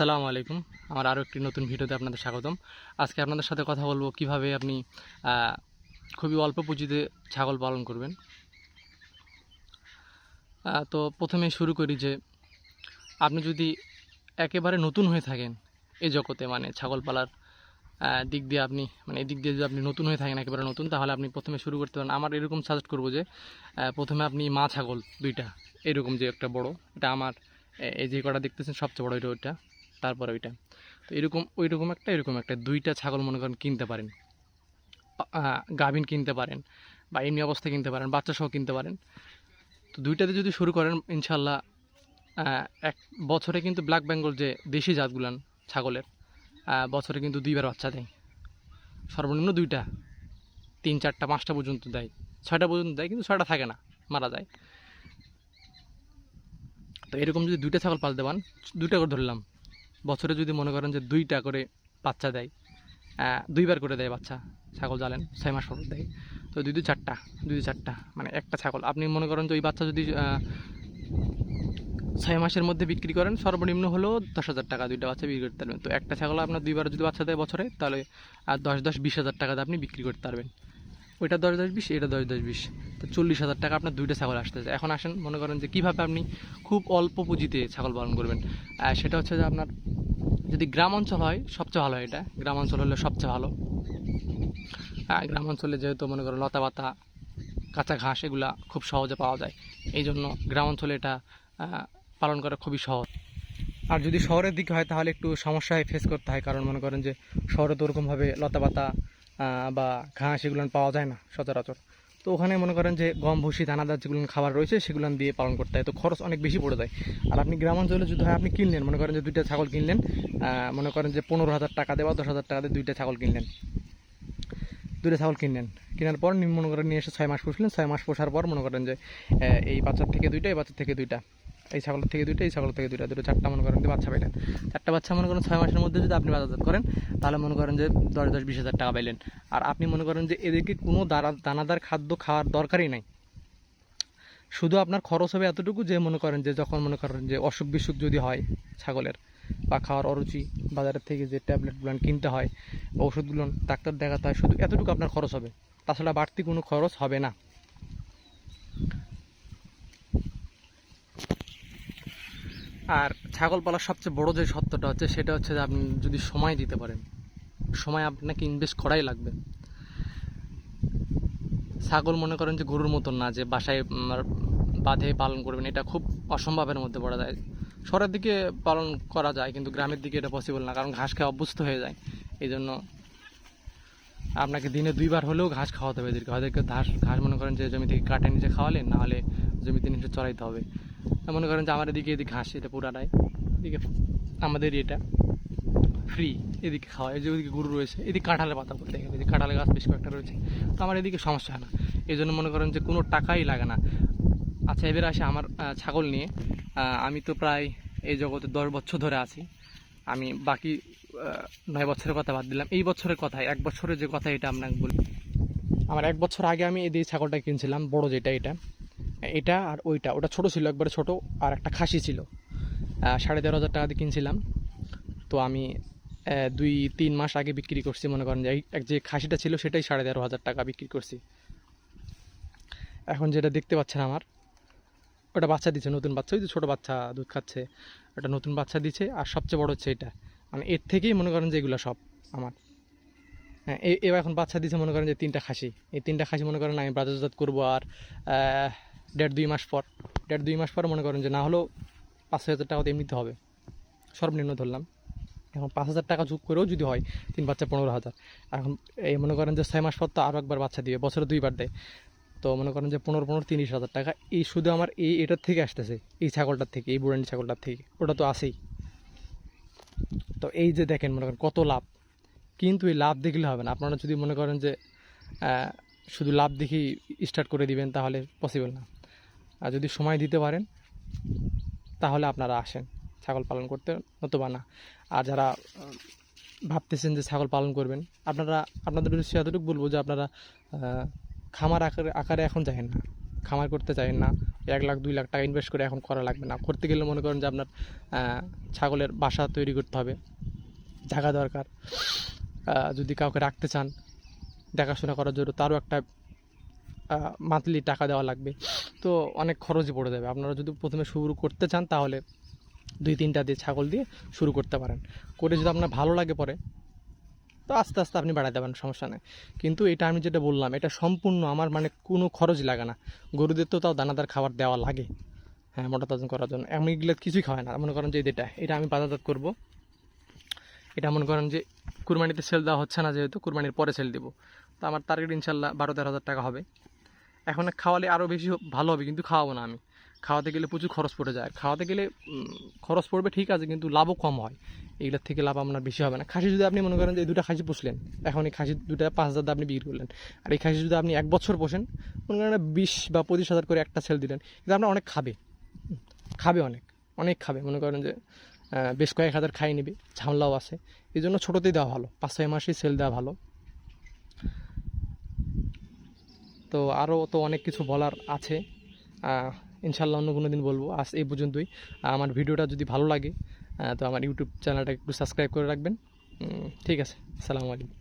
আসসালামু আলাইকুম। আমার আরও একটি নতুন ভিডিওতে আপনাদের স্বাগতম। আজকে আপনাদের সাথে কথা বলব কীভাবে আপনি খুবই অল্প পুঁজিতে ছাগল পালন করবেন। তো প্রথমে শুরু করি যে, আপনি যদি একেবারে নতুন হয়ে থাকেন এই জগতে মানে ছাগল পালার দিক দিয়ে আপনি মানে এই দিক দিয়ে যদি আপনি নতুন হয়ে থাকেন, একেবারে নতুন, তাহলে আপনি প্রথমে শুরু করতে পারেন। আমার এরকম সাজেস্ট করব যে প্রথমে আপনি মা ছাগল দুইটা, এরকম যে একটা বড়, এটা আমার এই যে কটা দেখতেছেন, সবচেয়ে বড় এটা, ওইটা। তারপরে ওইটা। তো এরকম ওই রকম একটা, এরকম একটা। দুইটা ছাগল মনে করেন কিনতে পারেন। গাভিন কিনতে পারেন বা এমনি অবস্থা কিনতে পারেন বাচ্চা সহ কিনতে পারেন। তো দুইটাতে যদি শুরু করেন ইনশাল্লাহ এক, বছরে কিন্তু ব্ল্যাক বেঙ্গল যে দেশি জাতগুলান ছাগলের বছরে কিন্তু দুইবার বাচ্চা দেয়। সর্বনিম্ন দুইটা, তিন, চারটা, পাঁচটা পর্যন্ত দেয়। ছয়টা পর্যন্ত দেয়, কিন্তু ছয়টা থাকে না, মারা যায়। তো এরকম যদি দুইটা ছাগল পালতে পান দুইটা করে ধরলাম। বছরে যদি মনে করেন যে দুইটা করে বাচ্চা দেয় দুইবার করে দেয় বাচ্চা, ছাগল জানেন ছয় মাস পর দেয়, তো দুই দুই চারটা, দুই দুই চারটা মানে একটা ছাগল। আপনি মনে করেন যে ওই বাচ্চা যদি ছয় মাসের মধ্যে বিক্রি করেন, সর্বনিম্ন হলেও দশ হাজার টাকা দুইটা বাচ্চা বিক্রি করতে পারবেন। তো একটা ছাগল আপনার দুইবার যদি বাচ্চা দেয় বছরে, তাহলে আর দশ দশ বিশ হাজার টাকাতে আপনি বিক্রি করতে পারবেন। ওইটা দশ দশ বিশ, এটা দশ দশ বিশ, তো চল্লিশ হাজার টাকা আপনার দুইটা ছাগল আসতেছে। এখন আসেন, মনে করেন যে কীভাবে আপনি খুব অল্প পুঁজিতে ছাগল পালন করবেন। সেটা হচ্ছে যে আপনার যদি গ্রাম অঞ্চল হয় সবচেয়ে ভালো হয় এটা। গ্রাম অঞ্চল হলে সবচেয়ে ভালো। আহ, গ্রাম অঞ্চলে যেহেতু মনে করেন লতা পাতা কাঁচা ঘাস এগুলা খুব সহজে পাওয়া যায়। এই জন্য গ্রাম অঞ্চলে এটা পালন করা খুবই সহজ। আর যদি শহরের দিকে হয় তাহলে একটু সমস্যায় ফেস করতে হয়। কারণ মনে করেন যে শহরে তো ওরকমভাবে লতা পাতা বা ঘাস এগুলো পাওয়া যায় না সচরাচর। তো ওখানে মনে করেন যে গম, ভুসি দানাদার যেগুলো খাবার রয়েছে, সেগুলো দিয়ে পালন করতে হয়। তো খরচ অনেক বেশি পড়ে যায়। আর আপনি গ্রাম অঞ্চলে যদি হয়, আপনি কিনলেন, মনে করেন যে দুইটা ছাগল কিনলেন মনে করেন যে পনেরো হাজার টাকা দেওয়া, দশ হাজার টাকা দিয়ে দুইটা ছাগল কিনলেন। দুইটা ছাগল কিনলেন। কেনার পর মনে করেন নিয়ে এসে ছয় মাস পুষলেন। ছয় মাস পোষার পর মনে করেন যে এই বাচ্চার থেকে দুইটা, এই বাচ্চার থেকে দুইটা। এই ছাগলের থেকে দুইটা, এই ছাগলের থেকে দুইটা দুটো চারটা মনে করেন বাচ্চা পাইলেন। চারটা বাচ্চা মনে করেন ছয় মাসের মধ্যে যদি আপনি বাজারজাত করেন, তাহলে মনে করেন যে দশ দশ, বিশ হাজার টাকা পাইলেন। আর আপনি মনে করেন যে এদেরকে কোনো দানা, দানাদার খাদ্য খাওয়ার দরকারই নাই। শুধু আপনার খরচ হবে এতটুকু যে মনে করেন যে যখন মনে করেন যে অসুখ বিসুখ যদি হয় ছাগলের, বা খাওয়ার অরুচি, বাজারের থেকে যে ট্যাবলেটগুলো কিনতে হয়, বা ওষুধগুলো ডাক্তার দেখাতে হয়, শুধু এতটুকু আপনার খরচ হবে। তাছাড়া বাড়তি কোনো খরচ হবে না। আর ছাগল পালার সবচেয়ে বড় যে সত্যটা হচ্ছে, সেটা হচ্ছে যে আপনি যদি সময় দিতে পারেন, সময় আপনাকে ইনভেস্ট করাই লাগবে। ছাগল মনে করেন যে গরুর মতন না, যে বাসায় বাঁধে পালন করবেন, এটা খুব অসম্ভবের মধ্যে পড়া যায়। শহরের দিকে পালন করা যায়, কিন্তু গ্রামের দিকে এটা পসিবল না, কারণ ঘাস খেয়ে অভ্যস্ত হয়ে যায়। এই জন্য আপনাকে দিনে দুইবার হলেও ঘাস খাওয়াতে হবে এদেরকে। ওদেরকে ঘাস ঘাস মনে করেন যে জমি থেকে কাটে নিচে খাওয়ালেন, না হলে জমিতে নিচে চড়াইতে হবে। মনে করেন যে আমার এদিকে এদিকে ঘাস এটা পুরাটাই। এদিকে আমাদের এটা ফ্রি এদিকে খাওয়া, এই যে ওইদিকে গরু রয়েছে, এদিকে কাঁঠালের পাতা বলতে গেলে, এদিকে কাঁঠালের গাছ বেশ কয়েকটা রয়েছে। তো আমার এদিকে সমস্যা হয় না। এই জন্য মনে করেন যে কোনো টাকাই লাগে না। আচ্ছা এবার আসে আমার ছাগল নিয়ে। আমি তো প্রায় এই জগতে দশ বছর ধরে আছি। আমি বাকি নয় বছরের কথা বাদ দিলাম। এই বছরের কথাই, এক বছরের যে কথা এটা আপনাকে বলি। আমার এক বছর আগে আমি এই ছাগলটা কিনছিলাম, বড় যেটা এটা। এটা আর ওইটা। ওটা ছোট ছিল, একবারে ছোট, আর একটা খাসি ছিল। সাড়ে তেরো হাজার টাকা দিয়ে কিনছিলাম। তো আমি দুই, তিন মাস আগে বিক্রি করছি, মনে করেন যে যে খাসিটা ছিল, সেটাই সাড়ে তেরো হাজার টাকা বিক্রি করছি। এখন যেটা দেখতে পাচ্ছেন আমার, ওটা বাচ্চা দিচ্ছে নতুন বাচ্চা, ওই যে ছোটো বাচ্চা দুধ খাচ্ছে। ওটা নতুন বাচ্চা দিচ্ছে আর সবচেয়ে বড় হচ্ছে এটা। মানে এর থেকেই মনে করেন যে এগুলো সব আমার। হ্যাঁ এবার এখন বাচ্চা দিচ্ছে মনে করেন যে তিনটা খাসি। এই তিনটা খাসি মনে করেন আমি বাজারজাত করব আর দেড় দুই মাস পর, দেড় দুই মাস পর মনে করেন যে না হলেও পাঁচ হাজার টাকা তো এমনিতে হবে। সর্বনিম্ন ধরলাম। এখন পাঁচ হাজার টাকা যোগ করেও যদি হয়, তিন বাচ্চা পনেরো হাজার। এখন এই মনে করেন যে ছয় মাস পর তো আরও একবার বাচ্চা দিবে, বছরে দুইবার দেয়। তো মনে করেন যে পনেরো পনেরো, তিরিশ হাজার টাকা, এই শুধু আমার এই এটার থেকে আসতেছে, এই ছাগলটার থেকে, এই বুড়ানি ছাগলটার থেকে। ওটা তো আসেই তো এই যে দেখেন মনে করেন কত লাভ। কিন্তু এই লাভ দেখলে হবে না। আপনারা যদি মনে করেন যে শুধু লাভ দেখেই স্টার্ট করে দিবেন, তাহলে পসিবল না। আর যদি সময় দিতে পারেন, তাহলে আপনারা আসেন। ছাগল পালন করতে নতুবা না। আর যারা ভাবতেছেন যে ছাগল পালন করবেন, আপনারা, আপনাদের উদ্দেশ্যে এতটুকু বলব যে আপনারা খামার আকারে আকারে এখন যাবেন না। খামার করতে চাই না। এক লাখ, দুই লাখ টাকা ইনভেস্ট করে এখন করা লাগবে না। করতে গেলে মনে করেন যে আপনার ছাগলের বাসা তৈরি করতে হবে। জায়গা দরকার। যদি কাউকে রাখতে চান, দেখাশোনা করার জন্য তারও একটা মান্থলি টাকা দেওয়া লাগবে। তো অনেক খরচই পড়ে যাবে। আপনারা যদি প্রথমে শুরু করতে চান, তাহলে দুই তিনটা দিয়ে ছাগল দিয়ে শুরু করতে পারেন। করে যদি আপনার ভালো লাগে পরে, তো আস্তে আস্তে আপনি বাড়াতে পারেন, সমস্যা নেই। কিন্তু এটা আমি যেটা বললাম, এটা সম্পূর্ণ আমার মানে কোনো খরচ লাগে না। গরুদের তো তাও দানাদার খাবার দেওয়া লাগে। হ্যাঁ মোটা তাজন করার জন্য। আমি এগুলো কিছুই খাওয়াই না। মনে করেন যে এটা এটা আমি বাজারজাত করব। এটা মনে করেন যে কুরবানিতে সেল দেওয়া হচ্ছে না যেহেতু, কুরবানির পরে সেল দেবো। তো আমার টার্গেট ইনশাল্লাহ বারো তেরো হাজার টাকা হবে। এখন খাওয়ালে আরও বেশি ভালো হবে, কিন্তু খাওয়াবো না আমি। খাওয়াতে গেলে প্রচুর খরচ পড়ে যায়। খাওয়াতে গেলে খরচ পড়বে ঠিক আছে, কিন্তু লাভও কম হয়। এগুলোর থেকে লাভ আপনার বেশি হবে না। খাসি যদি আপনি মনে করেন যে এই দুটো খাসি পুষলেন, এখন এই খাসি দুটা পাঁচ হাজার আপনি বিক্রি করলেন, আর এই খাসি যদি আপনি এক বছর পোষেন, মনে করেন বিশ বা পঁচিশ হাজার করে একটা সেল দিলেন, কিন্তু আপনার অনেক খাবে। খাবে অনেক অনেক খাবে। মনে করেন যে বেশ কয়েক হাজার খাই নেবে, ঝামেলাও আছে। এই জন্য ছোটোতেই দেওয়া ভালো। পাঁচ ছয় মাসেই সেল দেওয়া ভালো। তো আরও তো অনেক কিছু বলার আছে। ইনশাল্লাহ অন্য কোনো দিন বলব। আজ এই পর্যন্তই। আমার ভিডিওটা যদি ভালো লাগে তো আমার ইউটিউব চ্যানেলটা একটু সাবস্ক্রাইব করে রাখবেন। ঠিক আছে। আসসালামু আলাইকুম।